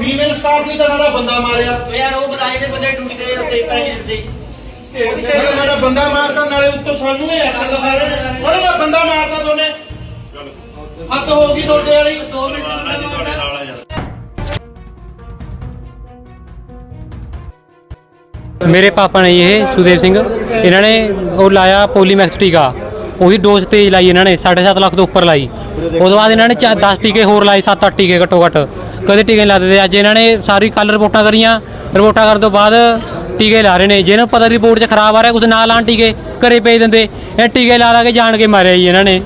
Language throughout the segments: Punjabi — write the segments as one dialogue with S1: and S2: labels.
S1: ਫੀਮੇਲ ਸਟਾਫ ਨਹੀਂ ਤਾਂ ਸਾਡਾ ਬੰਦਾ ਮਾਰਿਆ।
S2: ਯਾਰ ਉਹ ਬਤਾਏ ਦੇ ਬੰਦੇ ਟੁੱਟ ਗਏ ਉੱਤੇ ਪੈਸੇ ਦਿੱਤੇ
S1: ਨਾਲੇ ਸਾਡਾ ਬੰਦਾ ਮਾਰਦਾ ਨਾਲੇ ਉੱਤੋਂ ਸਾਨੂੰ ਇਹ ਆਖਰ ਦਿਖਾ ਰਹੇ ਨੇ ਉਹਨੇ ਦਾ ਬੰਦਾ ਮਾਰਦਾ ਦੋਨੇ। ਹੱਦ ਹੋ ਗਈ ਤੁਹਾਡੇ ਵਾਲੀ।
S2: 2 ਮਿੰਟ ਤੁਹਾਡੇ ਨਾਲ
S3: ਮੇਰੇ ਪਾਪਾ ਨੇ ਜੀ ਇਹ ਸੁਦੇਵ ਸਿੰਘ। ਇਹਨਾਂ ਨੇ ਉਹ ਲਾਇਆ ਪੋਲੀਮੈਕਸ ਟੀਕਾ। ਉਹਦੀ ਡੋਜ਼ ਤੇਜ਼ ਲਾਈ ਇਹਨਾਂ ਨੇ 7.5 ਲੱਖ ਤੋਂ ਉੱਪਰ ਲਾਈ। ਉਸ ਤੋਂ ਬਾਅਦ ਇਹਨਾਂ ਨੇ 10 ਟੀਕੇ ਹੋਰ ਲਾਏ 7-8 ਟੀਕੇ ਘੱਟੋ ਘੱਟ। ਕਦੇ ਟੀਕੇ ਨਹੀਂ ਲਾਦੇ ਅੱਜ ਇਹਨਾਂ ਨੇ ਸਾਰੀ ਕੱਲ ਰਿਪੋਰਟਾਂ ਕਰੀਆਂ। ਰਿਪੋਰਟਾਂ ਕਰਨ ਤੋਂ ਬਾਅਦ ਟੀਕੇ ਲਾ ਰਹੇ ਨੇ। ਜਿਹਨਾਂ ਨੂੰ ਪਤਾ ਰਿਪੋਰਟ 'ਚ ਖਰਾਬ ਆ ਰਿਹਾ ਕੁਝ ਨਾ ਲਾਣ ਟੀਕੇ ਘਰੇ ਭੇਜ ਦਿੰਦੇ। ਇਹ ਟੀਕੇ ਲਾ ਲਾ ਕੇ ਜਾਣ ਕੇ ਮਾਰਿਆ ਜੀ ਇਹਨਾਂ ਨੇ।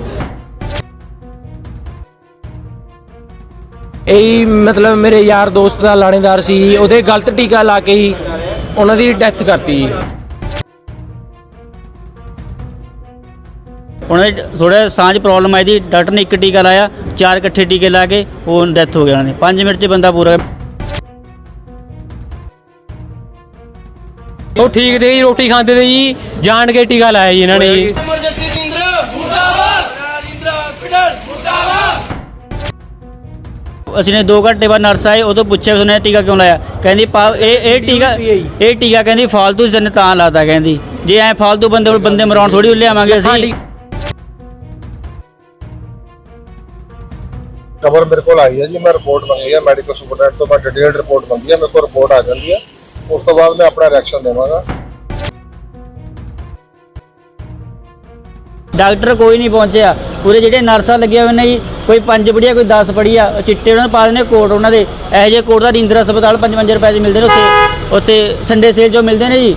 S4: ਇਹ ਮਤਲਬ ਮੇਰੇ ਯਾਰ ਦੋਸਤ ਦਾ ਲਾਣੇਦਾਰ ਸੀ। ਉਹਦੇ ਗਲਤ ਟੀਕਾ ਲਾ ਕੇ ਹੀ ਉਹਨਾਂ ਦੀ ਡੈਥ ਕਰਤੀ ਜੀ।
S5: ਉਹਨਾਂ ਦੇ ਥੋੜਾ ਸਾਂਝ ਪ੍ਰੋਬਲਮ ਆਈ ਦੀ ਡਾਕਟਰ ਨੇ ਇੱਕ ਟੀਕਾ ਲਾਇਆ ਚਾਰ ਇਕੱਠੇ ਟੀਕੇ ਲਾ ਕੇ ਉਹ ਡੈਥ ਹੋ ਗਿਆ ਉਹਨਾਂ ਦੀ। 5 ਮਿੰਟ 'ਚ ਬੰਦਾ ਪੂਰਾ
S3: ਉਹ ਠੀਕ ਦੇ ਜੀ ਰੋਟੀ ਖਾਂਦੇ ਤੇ ਜੀ ਜਾਣ ਕੇ ਟੀਕਾ ਲਾਇਆ ਜੀ ਇਹਨਾਂ ਨੇ। ਜੀ
S2: ਐਮਰਜੈਂਸੀ ਕੇਂਦਰ ਮੁਰਦਾਬਾਦ! ਰਾਜਿੰਦਰ ਹਸਪੀਟਲ ਮੁਰਦਾਬਾਦ!
S5: ਅਸੀਂ ਨੇ 2 ਘੰਟੇ ਬਾਅਦ ਨਰਸ ਆਏ ਉਦੋਂ ਪੁੱਛਿਆ ਵੀ ਉਹਨੇ ਟੀਕਾ ਕਿਉਂ ਲਾਇਆ? ਕਹਿੰਦੀ ਪਾ- ਇਹ ਇਹ ਟੀਕਾ ਇਹ ਟੀਕਾ ਕਹਿੰਦੀ ਫਾਲਤੂ ਜਨ ਤਾਂ ਲਾਤਾ ਕਹਿੰਦੀ। ਜੇ ਐ ਫਾਲਤੂ ਬੰਦੇ ਬੰਦੇ ਮਰਾਉਣ ਥੋੜੀ ਲਿਆਵਾਂਗੇ ਅਸੀਂ।
S6: ਖਬਰ ਮੇਰੇ ਕੋਲ ਆਈ ਹੈ ਜੀ, ਮੈਂ ਰਿਪੋਰਟ ਮੰਗੀ ਹੈ ਮੈਡੀਕਲ ਸੁਪਰਡੈਂਟ ਤੋਂ ਮੈਂ ਡਿਟੇਲਡ ਰਿਪੋਰਟ ਮੰਗੀ ਹੈ, ਮੇਰੇ ਕੋਲ ਰਿਪੋਰਟ ਆ ਜਾਂਦੀ ਹੈ। ਉਸ ਤੋਂ ਬਾਅਦ ਮੈਂ ਆਪਣਾ ਰਿਐਕਸ਼ਨ ਦੇਵਾਂਗਾ।
S5: ਡਾਕਟਰ ਕੋਈ ਨਹੀਂ ਪਹੁੰਚਿਆ। ਪੂਰੇ ਜਿਹੜੇ ਨਰਸਾਂ ਲੱਗੀਆਂ ਹੋਏ ਨੇ ਜੀ, ਕੋਈ ਪੰਜ ਪੜੀਆ ਕੋਈ 10 ਪੜੀਆ ਚਿੱਟੇ ਉਹਨਾਂ ਪਾ ਦਿੰਦੇ ਕੋਟ ਉਹਨਾਂ ਦੇ। ਇਹੋ ਜਿਹੇ ਕੋਟ ਦਾ ਰਿੰਦਰ ਹਸਪਤਾਲ 55 ਰੁਪਏ 'ਚ ਮਿਲਦੇ ਨੇ ਉੱਥੇ। ਉੱਥੇ ਸੰਡੇ ਸੇਲ ਜੋ ਮਿਲਦੇ ਨੇ ਜੀ।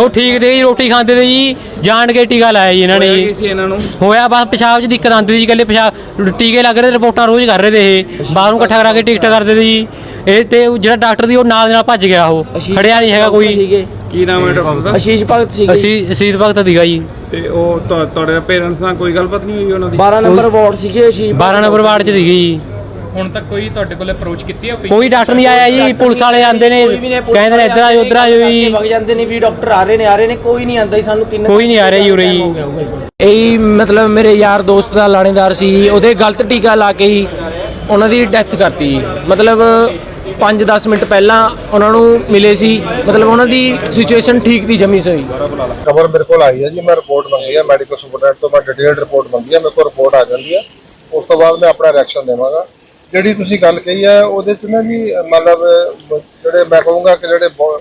S3: ਉਹ ਠੀਕ ਦੇ ਜੀ ਰੋਟੀ ਖਾਂਦੇ ਤੇ ਜੀ ਜਾਣ ਕੇ ਟੀਕਾ ਲਾਇਆ ਜੀ ਇਹਨਾਂ ਨੇ। ਜੀ ਹੋਇਆ ਬਸ ਪਿਸ਼ਾਬ 'ਚ ਦਿੱਕਤ ਆਉਂਦੀ ਸੀ ਇਕੱਲੇ ਪਿਸ਼ਾਬ ਟੀਕੇ ਲੱਗ ਰਹੇ ਤੇ ਰਿਪੋਰਟਾਂ ਰੋਜ਼ ਕਰ ਰਹੇ ਤੇ ਇਹ। ਬਾਹਰੋਂ ਇਕੱਠਾ ਕਰਾ ਕੇ ਟਿਕਟ ਕਰਦੇ ਤੇ ਜੀ। ਇਹ ਤੇ ਉਹ ਜਿਹੜਾ ਡਾਕਟਰ ਦੀ ਉਹ ਨਾਲ ਦੇ ਨਾਲ ਭੱਜ ਗਿਆ ਉਹ। ਖੜਿਆ ਨਹੀਂ ਹੈਗਾ ਕੋਈ।
S4: ਕੀ ਨਾਮ ਹੈ ਡਾਕਟਰ ਦਾ? ਆਸ਼ੀਸ਼ ਭਗਤ ਸੀ
S3: ਅਸੀਂ ਅਸੀਤ ਭਗਤ ਸੀਗਾ ਜੀ।
S7: ਤੇ ਉਹ ਤੁਹਾ- ਤੁਹਾਡੇ ਪੇਰੈਂਟਸ ਨਾਲ ਕੋਈ ਗੱਲਬਾਤ ਨਹੀਂ ਹੋਈ ਉਹਨਾਂ ਦੀ?
S4: 12 ਨੰਬਰ ਵਾਰਡ ਸੀਗੇ ਆਸ਼ੀਸ਼
S3: 12 ਨੰਬਰ ਵਾਰਡ 'ਚ ਸੀਗੀ ਜੀ।
S7: ਹੁਣ ਤੱਕ ਕੋਈ ਤੁਹਾਡੇ ਕੋਲ ਅਪਰੋਚ ਕੀਤੀ ਹੈ
S3: ਕੋਈ? ਡਾਕਟਰ ਨਹੀਂ ਆਇਆ ਜੀ ਪੁਲਿਸ ਵਾਲੇ ਆਂਦੇ ਨੇ ਕਹਿੰਦੇ ਨੇ ਇੱਧਰ ਆਜੋ ਉੱਧਰ ਆਜੋ ਜੀ।
S4: ਵਗ ਜਾਂਦੇ ਨੇ ਵੀ ਡਾਕਟਰ ਆ ਰਹੇ ਨੇ ਆ ਰਹੇ ਨੇ ਕੋਈ ਨਹੀਂ ਆਂਦਾ ਜੀ ਸਾਨੂੰ ਤਿੰਨ
S3: ਕੋਈ ਨਹੀਂ ਆ ਰਿਹਾ ਜੀ ਉਰੇ ਜੀ।
S4: ਇਹ ਮਤਲਬ ਮੇਰੇ ਯਾਰ ਦੋਸਤ ਦਾ ਲਾਣੇਦਾਰ ਸੀ ਉਹਦੇ ਗਲਤ ਟੀਕਾ ਲਾ ਕੇ ਹੀ ਉਹਨਾਂ ਦੀ ਡੈਥ ਕਰਤੀ ਜੀ। ਮਤਲਬ 5-10 ਮਿੰਟ ਪਹਿਲਾਂ ਉਹਨਾਂ ਨੂੰ ਮਿਲੇ ਸੀ ਮਤਲਬ ਉਹਨਾਂ ਦੀ ਸਿਚੁਏਸ਼ਨ ਠੀਕ ਦੀ ਜਮੀ ਸੋਈ
S6: ਖਬਰ ਮੇਰੇ ਕੋਲ ਆਈ ਹੈ ਜੀ ਮੈਂ ਰਿਪੋਰਟ ਮੰਗੀ ਹੈ ਮੈਡੀਕਲ ਸੁਪਰਡੈਂਟ ਤੋਂ ਮੈਂ ਡਿਟੇਲਡ ਰਿਪੋਰਟ ਮੰਗੀ ਹੈ ਮੇਰੇ ਕੋਲ ਰਿਪੋਰਟ ਆ ਜਾਂਦੀ ਹੈ। ਉਸ ਤੋਂ ਬਾਅਦ ਮੈਂ ਆਪਣਾ ਰਿਐਕਸ਼ਨ ਦੇਵਾਂਗਾ। ਜਿਹੜੀ ਤੁਸੀਂ ਗੱਲ ਕਹੀ ਹੈ ਉਹਦੇ ਚ ਨਾ ਜੀ ਮਤਲਬ ਜਿਹੜੇ ਮੈਂ ਕਹੂੰਗਾ ਕਿ ਜਿਹੜੇ ਬਹੁ-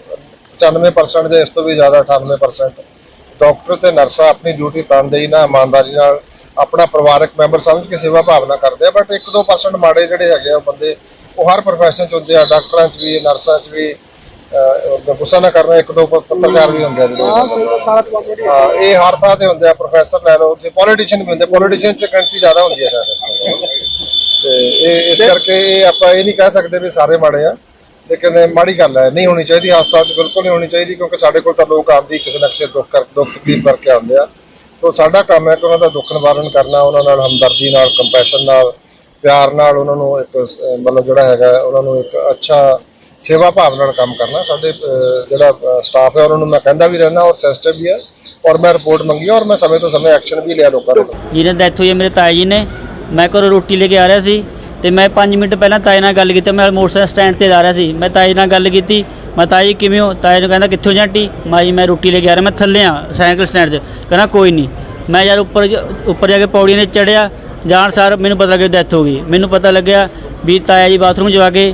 S6: 95% ਦੇ ਇਸ ਤੋਂ ਵੀ ਜ਼ਿਆਦਾ 98% ਡਾਕਟਰ ਤੇ ਨਰਸਾਂ ਆਪਣੀ ਡਿਊਟੀ ਤਨਦੇਹੀ ਨਾਲ ਇਮਾਨਦਾਰੀ ਨਾਲ ਆਪਣਾ ਪਰਿਵਾਰਕ ਮੈਂਬਰ ਸਮਝ ਕੇ ਸੇਵਾ ਭਾਵਨਾ ਕਰਦੇ ਆ ਬਟ 1-2% ਮਾੜੇ ਜਿਹੜੇ ਹੈਗੇ ਆ ਬੰਦੇ ਉਹ ਹਰ ਪ੍ਰੋਫੈਸ਼ਨ ਚ ਹੁੰਦੇ ਆ ਡਾਕਟਰਾਂ ਚ ਵੀ ਨਰਸਾਂ ਚ ਵੀ ਗੁੱਸਾ ਨਾ ਕਰਨਾ ਇੱਕ ਦੋ ਪੱਤਰਕਾਰ ਵੀ ਹੁੰਦੇ ਆ ਜਿਹੜੇ ਇਹ ਹਰ ਥਾਂ ਤੇ ਹੁੰਦੇ ਆ ਪ੍ਰੋਫੈਸਰ ਲੈ ਲਓ ਤੇ ਪੋਲੀਟੀਸ਼ੀਅਨ ਵੀ ਹੁੰਦੇ ਪੋਲੀਟੀਸ਼ੀਅਨ ਚ ਗਿਣਤੀ ਜ਼ਿਆਦਾ ਹੁੰਦੀ ਹੈ ਸ਼ਾਇਦ ਨਾਲ। ਤੇ ਇਹ ਇਸ ਕਰਕੇ ਇਹ ਆਪਾਂ ਇਹ ਨਹੀਂ ਕਹਿ ਸਕਦੇ ਵੀ ਸਾਰੇ ਮਾੜੇ ਆ ਲੇਕਿਨ ਇਹ ਮਾੜੀ ਗੱਲ ਹੈ ਨਹੀਂ ਹੋਣੀ ਚਾਹੀਦੀ ਹਸਪਤਾਲ ਚ ਬਿਲਕੁਲ ਨਹੀਂ ਹੋਣੀ ਚਾਹੀਦੀ ਕਿਉਂਕਿ ਸਾਡੇ ਕੋਲ ਤਾਂ ਲੋਕ ਆਉਂਦੇ ਕਿਸੇ ਨਾ ਕਿਸੇ ਦੁੱਖ ਕਰ ਦੁੱਖ ਤਕਲੀਫ ਕਰਕੇ ਆਉਂਦੇ ਆ। ਤੋਂ ਸਾਡਾ ਕੰਮ ਹੈ ਕਿ ਉਹਨਾਂ ਦਾ ਦੁੱਖ ਨਿਵਾਰਨ ਕਰਨਾ ਉਹਨਾਂ ਨਾਲ ਹਮਦਰਦੀ ਨਾਲ ਕੰਪੈਸ਼ਨ ਨਾਲ ਪਿਆਰ ਨਾਲ ਉਹਨਾਂ ਨੂੰ ਇੱਕ ਮਤਲਬ ਜਿਹੜਾ ਹੈਗਾ ਉਹਨਾਂ ਨੂੰ ਇੱਕ ਅੱਛਾ ਸੇਵਾ ਭਾਵ ਨਾਲ ਕੰਮ ਕਰਨਾ। ਸਾਡੇ ਜਿਹੜਾ ਸਟਾਫ ਹੈ ਉਹਨਾਂ ਨੂੰ ਮੈਂ ਕਹਿੰਦਾ ਵੀ ਰਹਿਣਾ ਔਰ ਸੈਂਸਿਟਿਵ ਵੀ ਹੈ ਔਰ ਮੈਂ ਰਿਪੋਰਟ ਮੰਗੀ ਔਰ ਮੈਂ ਸਮੇਂ ਤੋਂ ਸਮੇਂ ਐਕਸ਼ਨ ਵੀ ਲਿਆ ਲੋਕਾਂ ਦੇ
S5: ਜਿਹਨੇ ਡੈਥ ਹੋਈ ਹੈ ਮੇਰੇ ਤਾਏ ਜੀ ਨੇ। ਮੈਂ ਘਰੋਂ ਰੋਟੀ ਲੈ ਕੇ ਆ ਰਿਹਾ ਸੀ ਤੇ ਮੈਂ 5 ਮਿੰਟ ਪਹਿਲਾਂ ਤਾਏ ਨਾਲ ਗੱਲ ਕੀਤੀ, ਮੈਂ ਮੋਟਰਸਾਈਕਲ ਸਟੈਂਡ ਤੇ ਜਾ ਰਿਹਾ ਸੀ। ਮੈਂ ਤਾਏ ਨਾਲ ਗੱਲ ਕੀਤੀ, ਮੈਂ ਤਾਏ ਕਿਵੇਂ ਹੋ? ਤਾਏ ਨੂੰ ਕਹਿੰਦਾ, ਕਿੱਥੋਂ ਜਾਂਟੀ ਮਾਈ ਮੈਂ ਰੋਟੀ ਲੈ ਕੇ ਆ ਰਿਹਾ, ਮੈਂ ਥੱਲੇ ਆ ਸਾਈਕਲ ਸਟੈਂਡ 'ਚ। ਕਹਿੰਦਾ, ਕੋਈ ਨਹੀਂ। ਮੈਂ ਯਾਰ ਉੱਪਰ ਉੱਪਰ ਜਾ ਕੇ ਪੌੜੀਆਂ 'ਤੇ ਚੜਿਆ ਜਾਣ ਸਾਰ ਮੈਨੂੰ ਪਤਾ ਲੱਗਿਆ ਡੈਥ ਹੋ ਗਈ। ਮੈਨੂੰ ਪਤਾ ਲੱਗਿਆ ਵੀ ਤਾਇਆ ਜੀ ਬਾਥਰੂਮ ਜਾ ਕੇ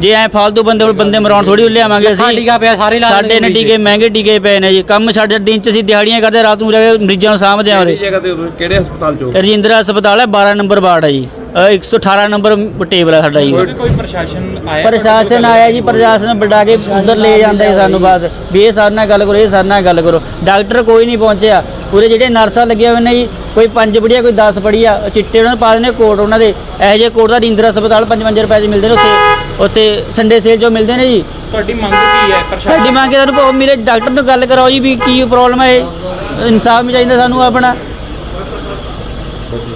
S5: ਜੇ ਐ ਫਾਲਤੂ ਬੰਦੇ ਬੰਦੇ ਮਰਾਉਣ ਥੋੜੀ ਲਿਆਵਾਂਗੇ
S3: ਸਾਡਾ
S5: ਅਸੀਂ।
S3: ਟੀਕਾ ਪਿਆ ਸਾਰੇ ਲਾ
S5: ਸਾਡੇ ਨੇ ਟੀਕੇ ਮਹਿੰਗੇ ਟੀਕੇ ਪਏ ਨੇ ਜੀ। ਕੰਮ ਸਾਡੇ ਦਿਨ ਚ ਅਸੀਂ ਦਿਹਾੜੀਆਂ ਕਰਦੇ ਰਾਤ ਨੂੰ ਜਾ ਕੇ ਮਰੀਜ਼ਾਂ ਨੂੰ ਸਾਂਭਦੇ ਆ
S7: ਕਿਹੜੀ
S5: ਉਰੇ
S7: ਹਸਪਤਾਲ ਚੋਂ
S5: ਰਜਿੰਦਰਾ ਹਸਪਤਾਲ ਹੈ 12 ਨੰਬਰ ਵਾਰਡ ਹੈ ਜੀ। ਅ, 118 ਨੰਬਰ ਟੇਬਲ ਆ ਸਾਡਾ ਜੀ।
S7: ਕੋਈ ਕੋਈ ਪ੍ਰਸ਼ਾਸਨ ਆਇਆ?
S5: ਪ੍ਰਸ਼ਾਸਨ ਆਇਆ ਜੀ ਪ੍ਰਸ਼ਾਸਨ ਬਟਾ ਕੇ ਉਧਰ ਲੈ ਜਾਂਦਾ ਸਾਨੂੰ ਬਾਅਦ ਵੀ ਇਹ ਸਾਡੇ ਨਾਲ ਗੱਲ ਕਰੋ ਇਹ ਸਾਡੇ ਨਾਲ ਗੱਲ ਕਰੋ। ਡਾਕਟਰ ਕੋਈ ਨਹੀਂ ਪਹੁੰਚਿਆ। ਪੂਰੇ ਜਿਹੜੇ ਨਰਸਾਂ ਲੱਗੀਆਂ ਹੋਏ ਨੇ ਜੀ ਕੋਈ ਪੰਜ ਪੜੀਆ ਕੋਈ 10 ਪੜੀਆ ਉਹ ਚਿੱਟੇ ਉਹਨਾਂ ਨੂੰ ਪਾ ਦਿੰਦੇ ਕੋਟ ਉਹਨਾਂ ਦੇ। ਇਹੋ ਜਿਹੇ ਕੋਟ ਦਾ ਰਿੰਦਰ ਹਸਪਤਾਲ 5-5 ਰੁਪਏ ਦੇ ਮਿਲਦੇ ਨੇ ਉੱਥੇ। ਉੱਥੇ ਸੰਡੇ ਸੇਲ ਜੋ ਮਿਲਦੇ ਨੇ ਜੀ।
S7: ਤੁਹਾਡੀ ਮੰਗ ਕੀ ਹੈ ਪ੍ਰਸ਼ਾਸਨ
S5: ਸਾਡੀ ਮੰਗ ਹੈ ਸਾਨੂੰ ਮੇਰੇ ਡਾਕਟਰ ਨੂੰ ਗੱਲ ਕਰਾਓ ਜੀ ਵੀ ਕੀ ਪ੍ਰੋਬਲਮ ਹੈ। ਇਨਸਾਫ ਵੀ ਚਾਹੀਦਾ ਸਾਨੂੰ ਆਪਣਾ।